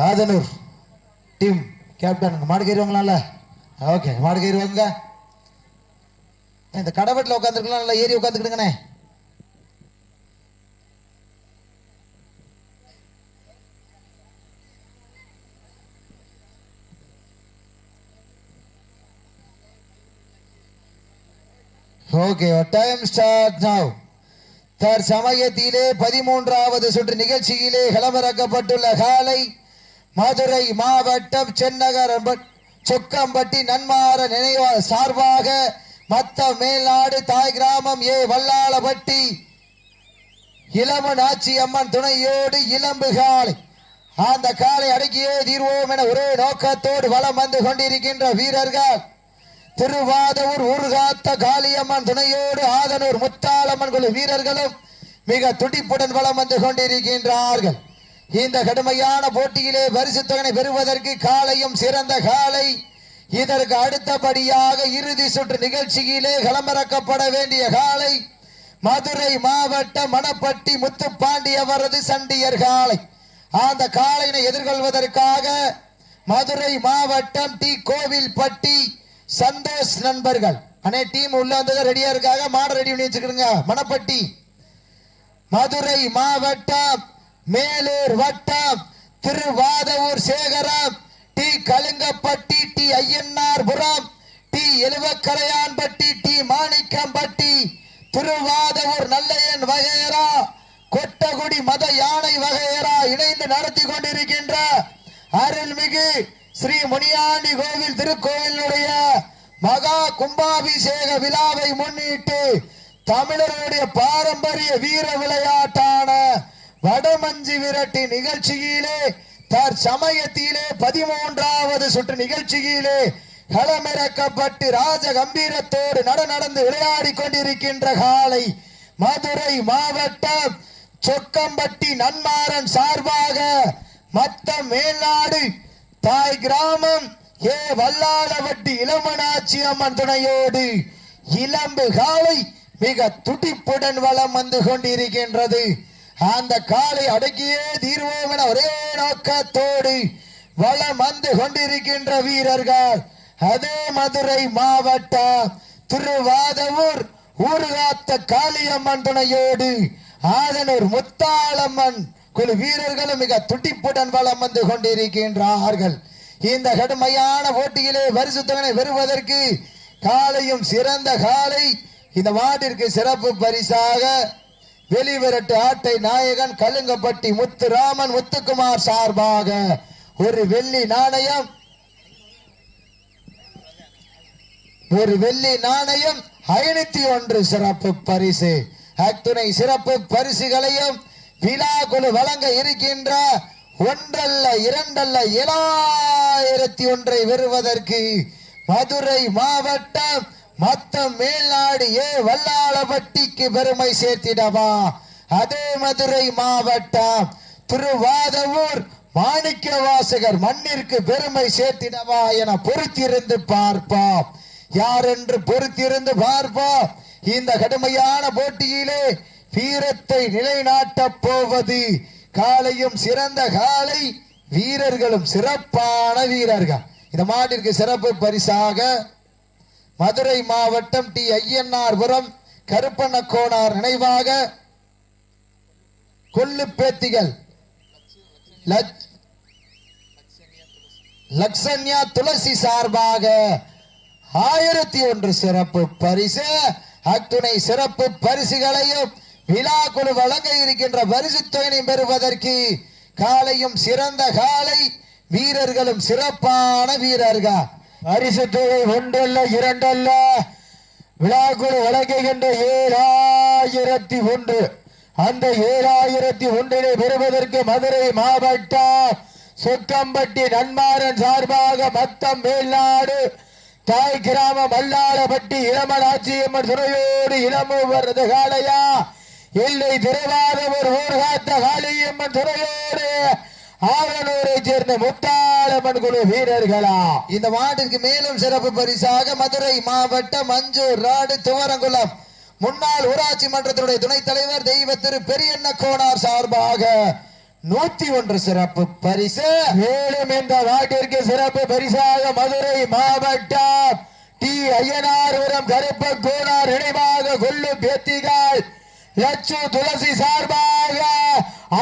Athanur team captain மாடு கயிறுவாங்களாம்ல okay மாடு கயிறுவாங்க இந்த கடவட்டில் உட்காந்துருக்கலாம் நல்லா ஏறி உட்காந்துக்கிடுங்கண்ணே ஓகே டைம் ஸ்டார்ட் நவ் தற்சமயத்திலே பதிமூன்றாவது சுற்று நிகழ்ச்சியிலே கிளம்பறக்கப்பட்டுள்ள காலை மதுரை மாவட்டம் சென்னகரம் சொக்கம்பட்டி நன்மார நினைவ சார்பாக மத்த மேல்நாடு தாய் கிராமம் ஏ வல்லாளப்பட்டி இளமன் நாச்சி அம்மன் துணையோடு இளம்பு காலை. அந்த காலை அடக்கியே தீர்வோம் என ஒரே நோக்கத்தோடு வலம் வந்து கொண்டிருக்கின்ற வீரர்கள். திருவாதூர் ஊர்காத்த காளியம்மன் துணையோடு ஆதனூர் முத்தாளம்மன் குழு வீரர்களும் மிக துடிப்புடன் வலம் வந்து கொண்டிருக்கின்றார்கள். இந்த கடுமையான போட்டியிலே பரிசு தொகனை பெறுவதற்கு காலையும் சிறந்த காலை. இதற்கு அடுத்தபடியாக இறுதி சுற்று நிகழ்ச்சியிலே களமிறக்கப்பட வேண்டிய காலை. மதுரை மாவட்ட மணப்பட்டி முத்துப்பாண்டியவரது சண்டியர் காலை. அந்த காலையினை எதிர்கொள்வதற்காக மதுரை மாவட்டம் டி. கோவில்பட்டி சந்தோஷ் நண்பர்கள். அண்ணே டீம் உள்ள வந்தது ரெடியா இருக்காங்க மாடு ரெடி பண்ணி வச்சுக்கிடுங்க. மணப்பட்டி. மதுரை மாவட்டம் மேலூர் வட்டம் Thiruvadavur சேகரம் T Kalungapatti T Ayyanarpuram T Ezhuvakkaraiyanpatti T Manikkampatti Thiruvadavur Nallaiyan வகையரா Kottakudi மத யானை வகையரா இணைந்து நடத்தி கொண்டிருக்கின்ற அருள்மிகு ஸ்ரீ முனியாண்டி கோவில் திருக்கோயிலுடைய மகா கும்பாபிஷேக விழாவை முன்னிட்டு தமிழர்களுடைய பாரம்பரிய வீர விளையாட்டான வடமஞ்சி விரட்டி நிகழ்ச்சியிலே தற்சமயத்திலே பதிமூன்றாவது சுற்று நிகழ்ச்சியிலே களமிறக்கப்பட்டு ராஜ கம்பீரத்தோடு நட நடந்து விளையாடி கொண்டிருக்கின்ற காலை மதுரை மாவட்டம் சொக்கம்பட்டி நன்மாறன் சார்பாக மத்த மேல்நாடு தாய் கிராமம் ஏ வல்லாளவட்டி இளமனாட்சி அம்மன் துணையோடு இளம்பு காலை மிக துடிப்புடன் வளம் வந்து கொண்டிருக்கின்றது. அந்த காலை அடக்கியே தீர்வோம் என ஒரே நோக்கத்தோடு வளம் வந்து கொண்டிருக்கின்ற வீரர்கள். அதே மதுரை மாவட்டம் திருவாதவூர் ஊர்காத்த காளியம்மன் துணையோடு ஆதனூர் முத்தாளம்மன் குழு வீரர்களும் மிக துடிப்புடன் வளம் வந்து கொண்டிருக்கின்றார்கள். இந்த கடுமையான போட்டியிலே பரிசுத்தவனை பெறுவதற்கு காலையும் சிறந்த காலை இந்த மாட்டிற்கு சிறப்பு பரிசாக வெளிவரட்டு ஆட்டை நாயகன் கலுங்கப்பட்டி முத்துராமன் முத்துக்குமார் சார்பாக ஒரு வெள்ளி நாணயம். ஒரு வெள்ளி நாணயம் ஐநூத்தி ஒன்று சிறப்பு பரிசு. அத்துணை சிறப்பு பரிசுகளையும் விழா குழு வழங்க இருக்கின்ற ஒன்றல்ல இரண்டல்ல ஏழாயிரத்தி ஒன்றை பெறுவதற்கு மதுரை மாவட்டம் மத்த மேல்நாடு ஏ வல்லாளப்பட்டிக்கு பெருமை சேர்த்திடவா? அதே மதுரை மாவட்டம் திருவாதவூர் மாணிக்க வாசகர் மண்ணிற்கு பெருமை சேர்த்திடவா என பொறுத்திருந்து பார்ப்போம். யார் என்று பொறுத்திருந்து பார்ப்போம்? இந்த கடுமையான போட்டியிலே வீரத்தை நிலைநாட்டப் போவது காலையும் சிறந்த காலை வீரர்களும் சிறப்பான வீரர்கள். இந்த மாட்டிற்கு சிறப்பு பரிசாக மதுரை மாவட்டம் டி ஐயன்னார்புரம் கருப்பண்ண கோனார் நினைவாக கொல்லு பேத்திகள் லக்ஷன்யா துளசி சார்பாக ஆயிரத்தி ஒன்று சிறப்பு பரிசு. அத்துணை சிறப்பு பரிசுகளையும் விழா குழு வழங்க இருக்கின்ற பரிசு தொகையினை பெறுவதற்கு காலையும் சிறந்த காலை வீரர்களும் சிறப்பான வீரர்கள். பரிசு தொகை ஒன்றல்ல இரண்டல்ல. விழாக்குழு வழங்குகின்ற ஏழாயிரத்தி ஒன்று. அந்த ஏழாயிரத்தி ஒன்றினை பெறுவதற்கு மதுரை மாவட்டம் சொக்கம்பட்டி நன்மாறன் சார்பாக மத்தம் மேல்நாடு தாய் கிராமம் மல்லாளப்பட்டி இளமலாட்சியம்மன் துறையோடு இளமுவரது காளையா இல்லை திருவாரூர் ஊர்காத்த காளியம்மன் துறையோடு ஆவனூரை சேர்ந்த முத்தாளம்மன் குழு வீரர்களா? இந்த மாட்டிற்கு மேலும் சிறப்பு பரிசாக மதுரை மாவட்டம் மஞ்சூர் ராடு துவரங்குளம். முன்னாள் ஊராட்சி மன்றத்தினுடைய துணைத் தலைவர் தெய்வ திரு பெரியண்ண கோனார் சார்பாக நூத்தி ஒன்று சிறப்பு பரிசு. மேலும் இந்த நாட்டிற்கு சிறப்பு பரிசாக மதுரை மாவட்டம் டி. ஐயனார்புரம் கருப்ப கோனார் நினைவாக கொள்ளு பேத்திகள். லட்சு துளசி சார்பாக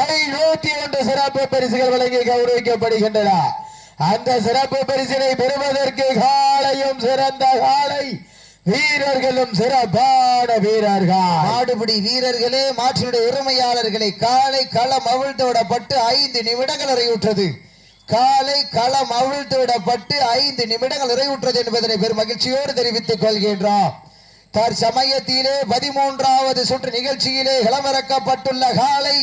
ஐநூத்தி ஒன்று சிறப்பு பரிசுகள் வழங்கி கௌரவிக்கப்படுகின்றன. அந்த சிறப்பு பரிசினை பெறுவதற்கு காலையும் சிறந்த காலை வீரர்களும் சிறப்பான வீரர்கள். மாடுபிடி வீரர்களே மாற்றினுடைய உரிமையாளர்களை காலை களம் அவிழ்த்து விடப்பட்டு ஐந்து நிமிடங்கள் நிறைவுற்றது. காலை களம் அவிழ்த்து விடப்பட்டு ஐந்து நிமிடங்கள் நிறைவுற்றது என்பதனை பெரும் மகிழ்ச்சியோடு தெரிவித்துக் கொள்கின்றோம். தற்சமயத்திலே பதிமூன்றாவது சுற்று நிகழ்ச்சியிலே இளமிறக்கப்பட்டுள்ள காலை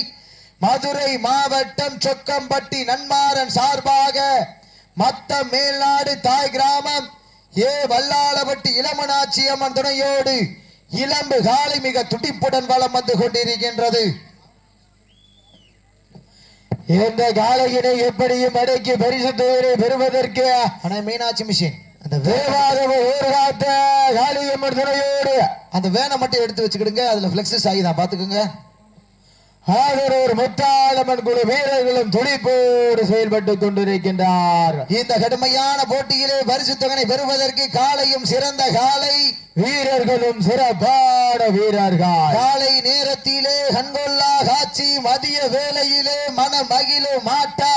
மதுரை மாவட்டம் சொக்கம்பட்டி நன்மாறன் சார்பாக மத்த மேல்நாடு தாய் கிராமம் ஏ வல்லாளப்பட்டி இளமனாட்சி அம்மன் துணையோடு இளம்பு காலை மிக துடிப்புடன் வலம் வந்து கொண்டிருக்கின்றது. இந்த காலையினை எப்படியும் அடக்கி பரிசு தொகையை பெறுவதற்கு மீனாட்சி மிஷின். அந்த வே- ஊர்காத்த காளியம்மன் துணையோடு அந்த வேனை மட்டும் எடுத்து வச்சுக்கிடுங்க. அதுல பிளெக்ஸஸ் ஆகிதான் பாத்துக்கோங்க ஆதரவர் முத்தாளம்மன் குழு வீரர்களும் துடிப்போடு செயல்பட்டுக் கொண்டிருக்கின்றார். இந்த கடுமையான போட்டியிலே பரிசு தொகனை பெறுவதற்கு காலையும் சிறந்த காலை வீரர்களும் சிறப்பான வீரர்கள். காலை நேரத்திலே கண்கொள்ளா காட்சி மதிய வேளையிலே மன மகிழும் மாட்டா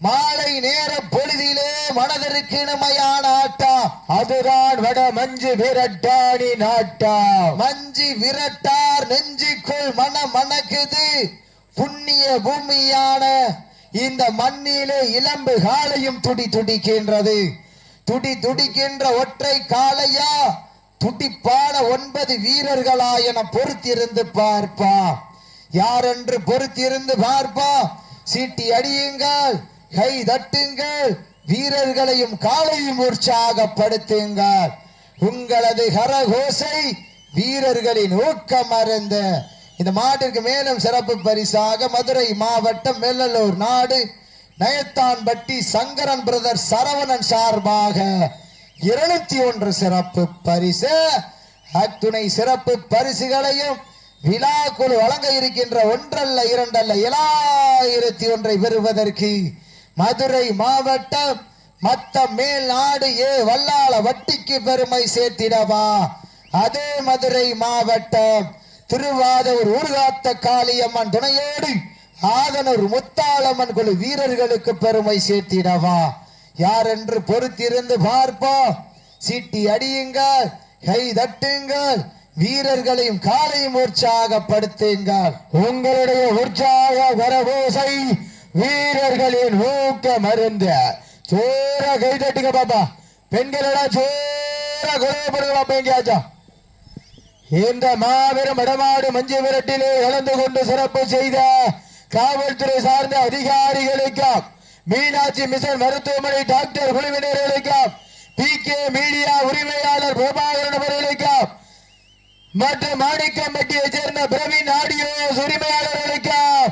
மாலை நேர பொழுதிலே மனதிற்கு இனிமையான ஆட்டா அதுதான் வட மஞ்சு விரட்டாணி நாட்டா? மஞ்சு விரட்டார் நெஞ்சுக்குள் மன மணக்குது புண்ணிய பூமியான இந்த மண்ணிலே இளம்பு காலையும் துடி துடிக்கின்றது. துடி துடிக்கின்ற ஒற்றை காலையா துடிப்பான ஒன்பது வீரர்களா என பொறுத்திருந்து பார்ப்பா. யாரென்று பொறுத்திருந்து பார்ப்பா? சீட்டி அடியுங்கள். கை தட்டுங்கள் வீரர்களையும் காலையும் உற்சாகப்படுத்துங்கள். உங்களது கரகோசை வீரர்களின் ஊக்கம் அருந்த. இந்த மாட்டிற்கு மேலும் சிறப்பு பரிசாக மதுரை மாவட்டம் வெள்ளலூர் நாடு நயத்தான்பட்டி சங்கரன் பிரதர் சரவணன் சார்பாக இருநூத்தி ஒன்று சிறப்பு பரிசு. அத்துணை சிறப்பு பரிசுகளையும் விழா குழு வழங்க இருக்கின்ற ஒன்றல்ல இரண்டல்ல ஏழாயிரத்தி ஒன்றை பெறுவதற்கு மதுரை மாவட்டம் மத்த மேல் நாடு ஏ வல்லாள வட்டிக்கு பெருமை சேர்த்திடவா? அதே மதுரை மாவட்டம் திருவாதூர் ஊர்காத்த காளியம்மன் துணையோடு ஆதனூர் முத்தாளம்மன் குழு வீரர்களுக்கு பெருமை சேர்த்திடவா? யார் என்று பொறுத்திருந்து பார்ப்போம். சீட்டி அடியுங்கள் கை தட்டுங்கள் வீரர்களையும் காலையும் உற்சாகப்படுத்துங்கள். உங்களுடைய உற்சாக வரவோசை வீரர்களின் ஊக்க மருந்து சோர கை தட்டுங்க பாப்பா. பெண்களோட சோர குறையப்படுங்க பாப்பா எங்கேயாச்சும் இந்த மாபெரும் இடமாடு மஞ்சு விரட்டிலே கலந்து கொண்டு சிறப்பு செய்த காவல்துறை சார்ந்த அதிகாரிகளுக்கும் மீனாட்சி மிஷன் மருத்துவமனை டாக்டர் குழுவினர்களுக்கும் பி கே மீடியா உரிமையாளர் பிரபாகரன் அவர்களுக்கும் மற்றும் மாணிக்கம்பட்டியை சேர்ந்த பிரவீன் ஆடியோ உரிமையாளர்களுக்கும்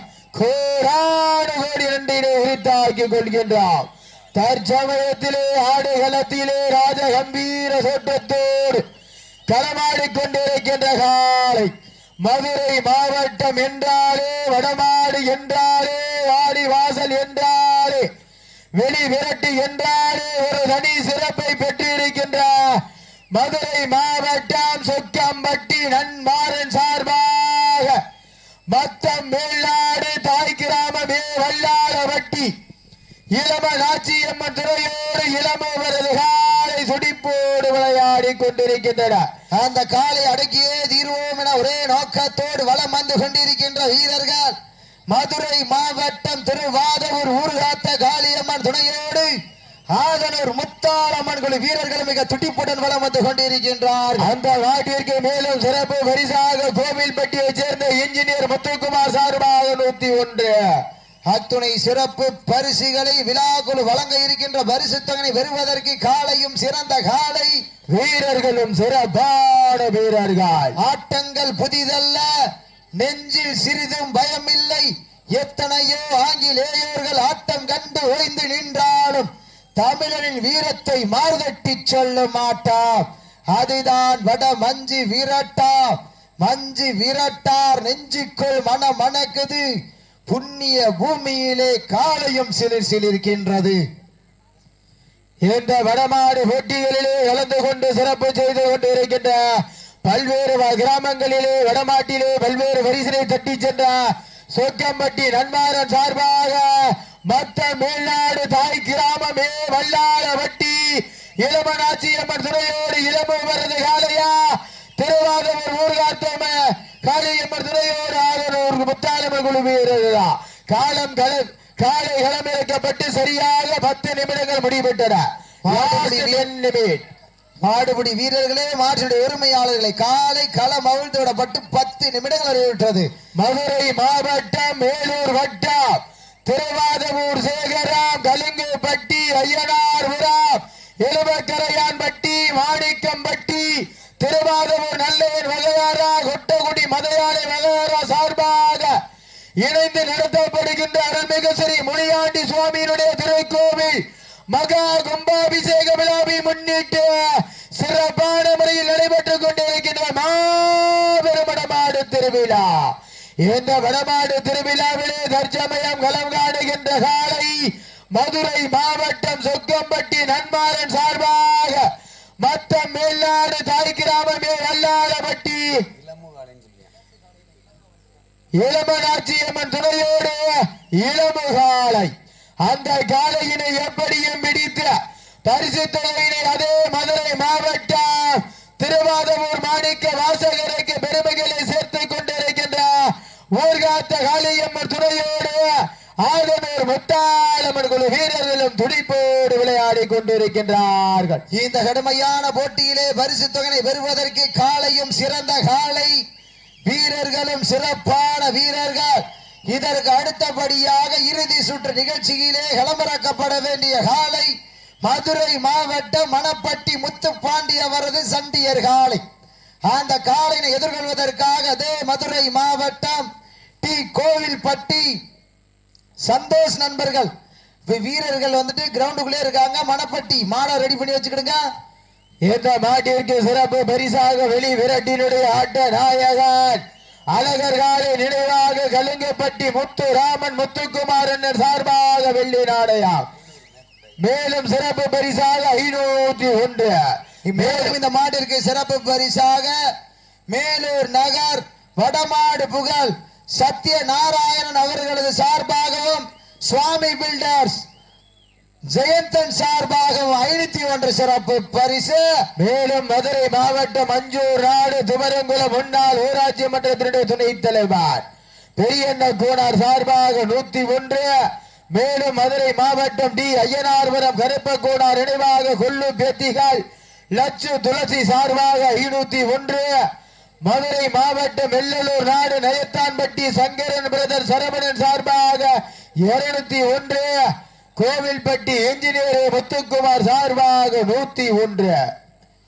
உரித்தாக்கிக் கொள்கின்றார். தற்சமயத்திலே ஆடுகளத்திலே ராஜ கம்பீர சோட்டத்தோடு களமாடிக்கொண்டிருக்கின்ற காலை மதுரை மாவட்டம் என்றாலே வடமாடு என்றாலே வாடி வாசல் என்றாலே வெளி விரட்டு என்றாலே ஒரு தனி சிறப்பை பெற்றிருக்கின்ற மதுரை மாவட்டம் சொக்கம்பட்டி நன்மாறன் சார்பாக மத்தம் மேலா தாய் கிராமமே வல்லாளவட்டி இளம நாச்சியம்மன் துறையோடு இளமவரது காலை சுடிப்போடு விளையாடி கொண்டிருக்கின்றன அந்த காலை அடக்கியே தீர்வோம் என ஒரே நோக்கத்தோடு வளம் வந்து கொண்டிருக்கின்ற வீரர்கள். மதுரை மாவட்டம் திருவாதூர் ஊர்காத்த காளியம்மன் துணையோடு ஆதனூர் முத்தாளம்மன் குழு வீரர்கள் மிக துடிப்புடன் வளம் வந்து கொண்டிருக்கின்றார். அந்த நாட்டிற்கு மேலும் சிறப்பு பரிசாக கோவில்பட்டியை சேர்ந்த இன்ஜினியர் முத்துக்குமார் சார்பாக நூத்தி ஒன்று. அத்துணை சிறப்பு பரிசுகளை விழாக்குழு வழங்க இருக்கின்ற பரிசு தொகை பெறுவதற்கு காலையும் சிறந்த காலை வீரர்களும் சிறப்பான வீரர்கள். ஆட்டங்கள் புதிதல்ல. நெஞ்சில் சிறிதும் பயமில்லை. எத்தனையோ ஆங்கிலேயர்கள் ஆட்டம் கண்டு ஓய்ந்து நின்றாலும் தமிழரின் வீரத்தை மார்தட்டி சொல்ல மாட்டார். அதுதான் வட மஞ்சு விரட்டா. மஞ்சு விரட்டார் நெஞ்சுக்குள் மன மணக்குது புண்ணிய பூமியிலே காலையும் சிலிர் சிலிர்க்கின்றது. இந்த வடமாடு போட்டிகளிலே கலந்து கொண்டு சிறப்பு செய்து கொண்டு இருக்கின்ற பல்வேறு கிராமங்களிலே வடமாட்டிலே பல்வேறு வரிசனை தட்டி சென்ற சோக்கம்பட்டி நன்மாரன் சார்பாக மத்த மேல்நாடு தாய் கிராமமே வல்லாளவட்டி இளமநாச்சியம்மன் துறையோடு வரது காலையா திருவாதவர் ஊர்காத்தம காளியம்மன் துறையோடு ஆதரவு முத்தாளம குழு வீரர்களா காலம் காலை காலை களமிறக்கப்பட்டு சரியாக பத்து நிமிடங்கள் முடிவிட்டன Last 10 minutes. மாடுபிடி வீரர்களே மாற்றுடைய உரிமையாளர்களை காலை களம் அவிழ்த்து விடப்பட்டு பத்து நிமிடங்கள் அறிவிட்டது மதுரை மாவட்டம் மேலூர் வட்டம் திருவாதவூர் சேகராம் கலிங்குப்பட்டி ஐயனார்புரம் எழுபக்கரையான்பட்டி மாணிக்கம்பட்டி திருவாதவூர் நல்லையன் வகையாரா கொட்டகுடி மதையாளை வகையாரா சார்பாக இணைந்து நடத்தப்படுகின்ற அருள்மிகு ஸ்ரீ முனியாண்டி சுவாமியினுடைய திருக்கோவில் மகா கும்பாபிஷேக விழாவை முன்னிட்டு சிறப்பான முறையில் நடைபெற்றுக் கொண்டிருக்கின்ற மாபெரும் வடமாடு திருவிழா. இந்த வடமாடு திருவிழாவிலே தற்சமயம் களம் காணுகின்ற காலை மதுரை மாவட்டம் சொக்கம்பட்டி நன்மாரன் சார்பாக மத்தம் மேல்நாடு தாய் கிராமமே வல்லாளப்பட்டி இளமநாச்சியம்மன் துணையோடு இளமுகாலை அந்த காலையினை எப்படியும் பிடித்து பரிசு தொகையினை அதே மதுரை மாவட்டம் திருவாதவூர் மாணிக்க வாசகருக்கு பெருமைகளை சேர்த்துக் கொண்டிருக்கின்ற ஊர்காத்த காளியம்மன் துணையோடு ஆகனூர் முத்தாளம்மன் குழு வீரர்களும் துடிப்போடு விளையாடி கொண்டிருக்கின்றார்கள். இந்த கடுமையான போட்டியிலே பரிசு தொகையை பெறுவதற்கு காலையும் சிறந்த காலை வீரர்களும் சிறப்பான வீரர்கள். இதற்கு அடுத்தபடியாக இறுதி சுற்று நிகழ்ச்சியிலே களமிறக்கப்பட வேண்டிய காலை மதுரை மாவட்டம் மணப்பட்டி முத்துப்பாண்டி அவரது சண்டியர் காலை. அந்த காலையை எதிர்கொள்வதற்காக அதே மதுரை மாவட்டம் டி. கோவில்பட்டி சந்தோஷ் நண்பர்கள். வீரர்கள் வந்துட்டு கிரவுண்டுக்குள்ளே இருக்காங்க. மணப்பட்டி மாடை ரெடி பண்ணி வச்சுக்கிடுங்க. இந்த மாட்டிற்கு சிறப்பு பரிசாக வெளி விரட்டினுடைய ஆட்ட நாயகன். அழகர்காலை நினைவாக கலிங்கப்பட்டி முத்து ராமன் முத்துக்குமார் சார்பாக வெள்ளி நாடையா மேலும் சிறப்பு பரிசாக ஐநூத்தி ஒன்று. மேலும் இந்த மாட்டிற்கு சிறப்பு பரிசாக மேலூர் நகர் வடமாடு புகழ் சத்ய நாராயணன் அவர்களது சார்பாகவும் சுவாமி பில்டர்ஸ் ஜெயந்தன் சார்பாக ஐநூத்தி ஒன்று சிறப்பு பரிசு. மேலும் மதுரை மாவட்டம் மஞ்சூர் நாடு துமரங்குளம் முன்னாள் ஊராட்சி மன்றத்தினுடைய துணைத் தலைவர். பெரியண்ண கோனார் சார்பாக நூத்தி ஒன்று. மேலும் மதுரை மாவட்டம் டி ஐயனார்புரம் கருப்ப கோனார் நினைவாக கொள்ளு பேத்திகள். லட்சு துளசி சார்பாக ஐநூத்தி ஒன்று. மதுரை மாவட்டம் வெள்ளலூர் நாடு நயத்தான்பட்டி சங்கரன் பிரதர் சரவணன் சார்பாக இருநூத்தி ஒன்று. கோவில்பட்டி என்ஜினியர் முத்துக்குமார் சார்பாக நூத்தி ஒன்று.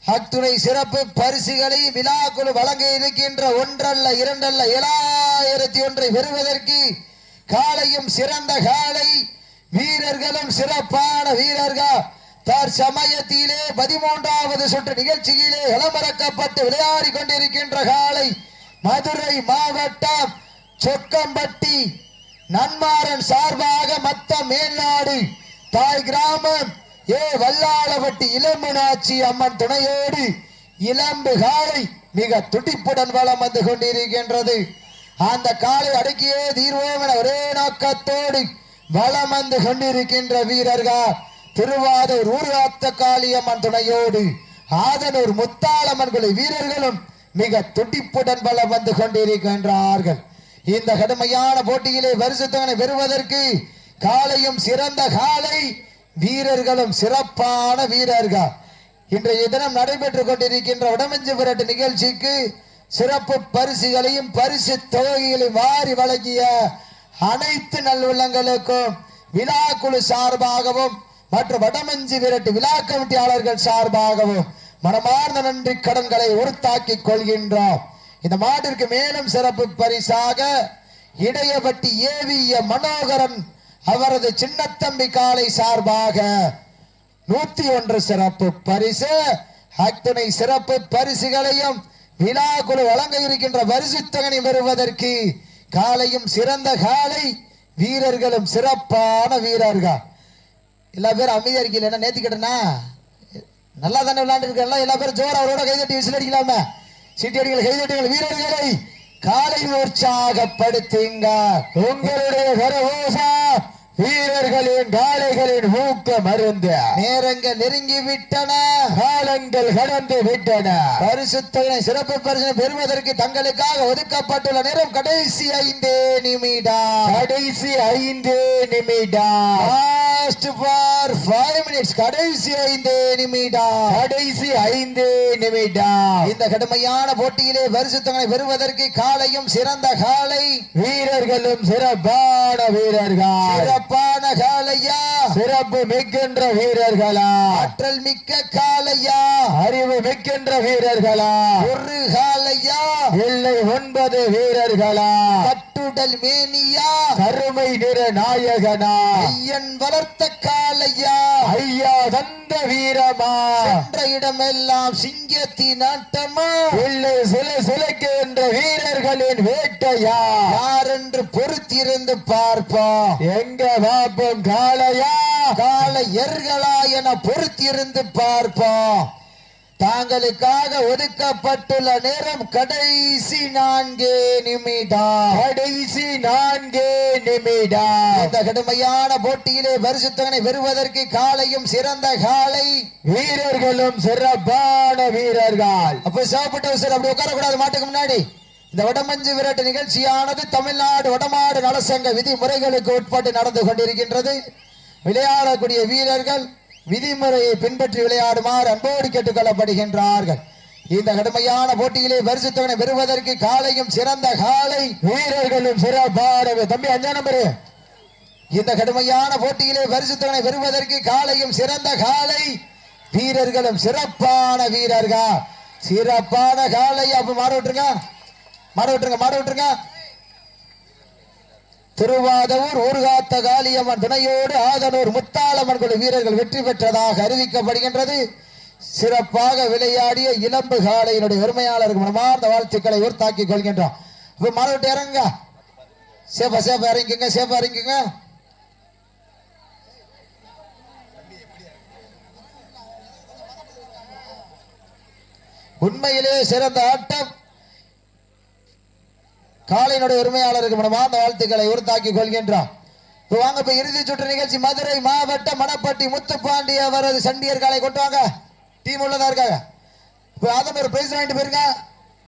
அத்துணை சிறப்பு பரிசுகளை விழாக்குழு வழங்க இருக்கின்ற ஒன்றல்ல இரண்டல்ல ஏழாயிரத்தி ஒன்றை பெறுவதற்கு காலையும் சிறந்த காலை. வீரர்களும் சிறப்பான வீரர்கள். தற்சமயத்திலே பதிமூன்றாவது சுற்று நிகழ்ச்சியிலே இளமறக்கப்பட்டு விளையாடி கொண்டிருக்கின்ற காலை மதுரை மாவட்டம் சொக்கம்பட்டி நன்மாறன் சார்பாக மத்த மேல்நாடு தாய் கிராமம் ஏ வல்லாளவட்டி இளம்புனாச்சி அம்மன் துணையோடு இளம்பு காலை மிக துடிப்புடன் வளம் வந்து கொண்டிருக்கின்றது. அந்த காலை அடக்கியே தீர்வோம் என ஒரே நோக்கத்தோடு வளம் வந்து கொண்டிருக்கின்ற வீரர்கள் திருவாதூர் ஊர்காத்த காளியம்மன் துணையோடு ஆதனூர் முத்தாளம்மன் குழு வீரர்களும் மிக துடிப்புடன் வளம் வந்து கொண்டிருக்கின்றார்கள். இந்த கடுமையான போட்டியிலே பரிசுத்தவனை பெறுவதற்கு காலையும் சிறந்த காலை வீரர்களும் சிறப்பான வீரர்கள். இன்றைய தினம் நடைபெற்றுக் கொண்டிருக்கின்ற உடமஞ்சு விரட்டு நிகழ்ச்சிக்கு சிறப்பு பரிசுகளையும் பரிசு தொகைகளையும் வாரி வழங்கிய அனைத்து நல்லுள்ளங்களுக்கும் குழு சார்பாகவும் மற்றும் வடமஞ்சி விரட்டு விழா கமிட்டியாளர்கள் சார்பாகவும் மனமார்ந்த நன்றி கடன்களை உறுத்தாக்கிக் கொள்கின்றோம். இந்த மாட்டிற்கு மேலும் சிறப்பு பரிசாக இடையபட்டி ஏவிய மனோகரன் அவரது சின்னத்தம்பி காலை சார்பாக நூத்தி ஒன்று சிறப்பு பரிசு. அத்துணை சிறப்பு பரிசுகளையும் விழாக்குழு வழங்க இருக்கின்ற பரிசு பெறுவதற்கு காலையும் சிறந்த காலை வீரர்களும் சிறப்பான வீரர்கள். எல்லா பேரும் அமைதியா இருக்கீங்க என்ன நேத்து நல்லா தானே விளையாண்டு இருக்கா எல்லா பேரும் ஜோர் அவரோட கைதட்டி விசில் அடிக்கலாமே? சிட்டியடிகள் கைதட்டுங்கள் வீரர்களை காலை உற்சாகப்படுத்துங்க. உங்களுடைய கரகோசா வீரர்களின் காளைகளின் ஊக்க மருந்து. நேரங்கள் நெருங்கி விட்டன காலங்கள் கடந்து விட்டன. பரிசுத்தனை சிறப்பு பரிசு பெறுவதற்கு தங்களுக்காக ஒதுக்கப்பட்டுள்ள நேரம் கடைசி ஐந்து நிமிடம். கடைசி ஐந்து நிமிடம். லாஸ்ட் ஃபார் ஃபைவ் மினிட்ஸ் கடைசி ஐந்து நிமிடம். கடைசி ஐந்து நிமிடம். இந்த கடுமையான போட்டியிலே பரிசுத்தங்களை பெறுவதற்கு காலையும் சிறந்த காலை வீரர்களும் சிறப்பான வீரர்கள். சிறப்பான காலையா சிறப்பு மிக்கின்ற வீரர்களா? ஆற்றல் மிக்க காலையா? அறிவு மிக்கின்ற வீரர்களா? ஒரு காலையா? இல்லை ஒன்பது வீரர்களா? கட்டுடல் மேனியா கருமை நிற நாயகனா. ஐயன் வளர்த்த காலையா ஐயா தந்த வீரமா. சென்ற இடமெல்லாம் சிங்கத்தின் ஆட்டமா இல்லை சில சிலைக்கின்ற வீரர்களின் வேட்டையா. யார் என்று பொறுத்திருந்து பார்ப்போம் எங்க பாப்போம் காளையா. கால எர்களா என பொறுத்திருந்து பார்ப்போம் தாங்களுக்காக ஒதுக்கப்பட்டுள்ள நேரம் கடைசி நான்கு நிமிடம். கடைசி நான்கு நிமிடம். இந்த கடுமையான போட்டியிலே பரிசுத்தகனை பெறுவதற்கு காலையும் சிறந்த காலை. வீரர்களும் சிறப்பான வீரர்கள். அப்ப சாப்பிட்ட சார் அப்படி உட்காரக்கூடாது மாட்டுக்கு முன்னாடி. இந்த வடமஞ்சு விரட்டு நிகழ்ச்சியானது தமிழ்நாடு வடமாடு நலசங்க விதிமுறைகளுக்கு உட்பட்டு நடந்து கொண்டிருக்கின்றது. விளையாடக்கூடிய வீரர்கள் விதிமுறையை பின்பற்றி விளையாடுமாறு அன்போடு கேட்டுக்கொள்ளப்படுகின்றார்கள். இந்த கடுமையான போட்டியிலே பரிசுத்தவனை பெறுவதற்கு காலையும் சிறந்த காலை வீரர்களும் சிறப்பாடவே தம்பி அஞ்சா நம்பரு. இந்த கடுமையான போட்டியிலே பரிசுத்தவனை பெறுவதற்கு காலையும் சிறந்த காலை வீரர்களும் சிறப்பான வீரர்கள். சிறப்பான காலை அப்ப மாற விட்டுருங்க. மாற விட்டுருங்க மாற விட்டுருங்க. திருவாதவூர் ஊர்காத்த காளியம்மன் துணையோடு ஆதனூர் முத்தாளம்மன் குழு வீரர்கள் வெற்றி பெற்றதாக அறிவிக்கப்படுகின்றது. சிறப்பாக விளையாடிய இளம்பு காலையினுடைய உரிமையாளருக்கு மனமார்ந்த வாழ்த்துக்களை உறுத்தாக்கிக் கொள்கின்றோம். இப்ப மாற விட்டு இறங்குங்க. சேஃபா சேஃபா இறங்கிங்க சேஃபா இறங்கிங்க உண்மையிலே சிறந்த ஆட்டம். காலையினுடைய உரிமையாளருக்கு மனமார்ந்த வாழ்த்துக்களை உறுத்தாக்கி கொள்கின்றார். இப்போ வாங்க இப்போ இறுதி சுற்று நிகழ்ச்சி. மதுரை மாவட்ட மணப்பட்டி முத்துப்பாண்டி அவரது சண்டியர் காலை கொண்டு டீம் உள்ளதா இருக்காங்க? இப்போ அதன் ஒரு பிரைஸ் வாங்கிட்டு போயிருக்கேன்